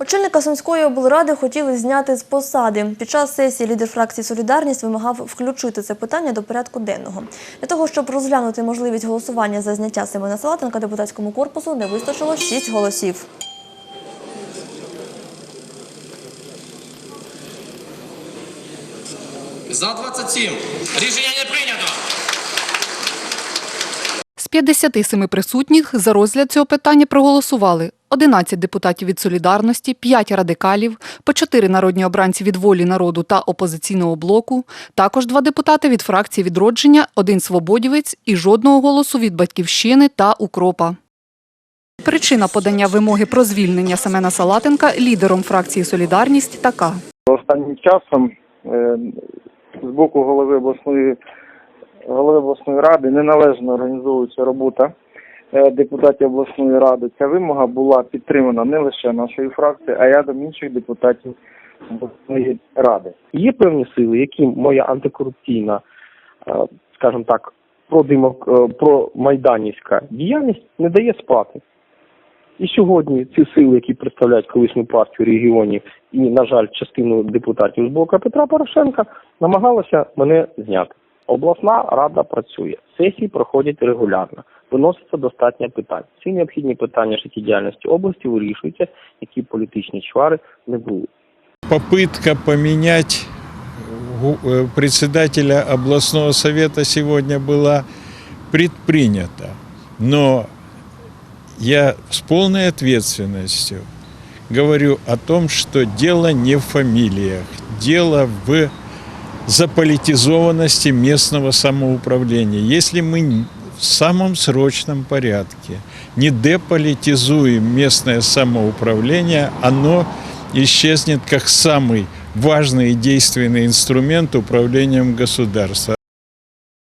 Очільника Сумської облради хотіли зняти з посади. Під час сесії лідер фракції Солідарність вимагав включити це питання до порядку денного. Для того, щоб розглянути можливість голосування за зняття Семена Салатенка депутатському корпусу не вистачило 6 голосів. За 27. Рішення не прийнято. З 57 присутніх за розгляд цього питання проголосували 11 депутатів від «Солідарності», 5 радикалів, по 4 народні обранці від «Волі народу» та «Опозиційного блоку», також 2 депутати від фракції «Відродження», 1 свободівець і жодного голосу від «Батьківщини» та «Укропа». Причина подання вимоги про звільнення Семена Салатенка лідером фракції «Солідарність» така. Останнім часом е, з боку голови обласної голови обласної ради неналежно організовується робота депутатів обласної ради. Ця вимога була підтримана не лише нашою фракцією, а й рядом інших депутатів обласної ради. Є певні сили, які моя антикорупційна, е, скажімо так, продимок, е, промайданівська діяльність не дає спати. І сьогодні ці сили, які представляють колишню партію регіонів і, на жаль, частину депутатів з блока Петра Порошенка, намагалися мене зняти. Обласна рада працює, сесії проходять регулярно, виноситься достатньо питань. Всі необхідні питання життєдіяльності області вирішуються, які політичні чвари не були. попытка поменять гу- э, председателя областного совета сегодня была предпринята. Но я с полной ответственностью говорю о том, что дело не в фамилиях, дело в заполитизованности местного самоуправления. Если мы н- в самом срочном порядке не деполитизуем местное самоуправление, оно исчезнет как самый важный и действенный инструмент управлением государства.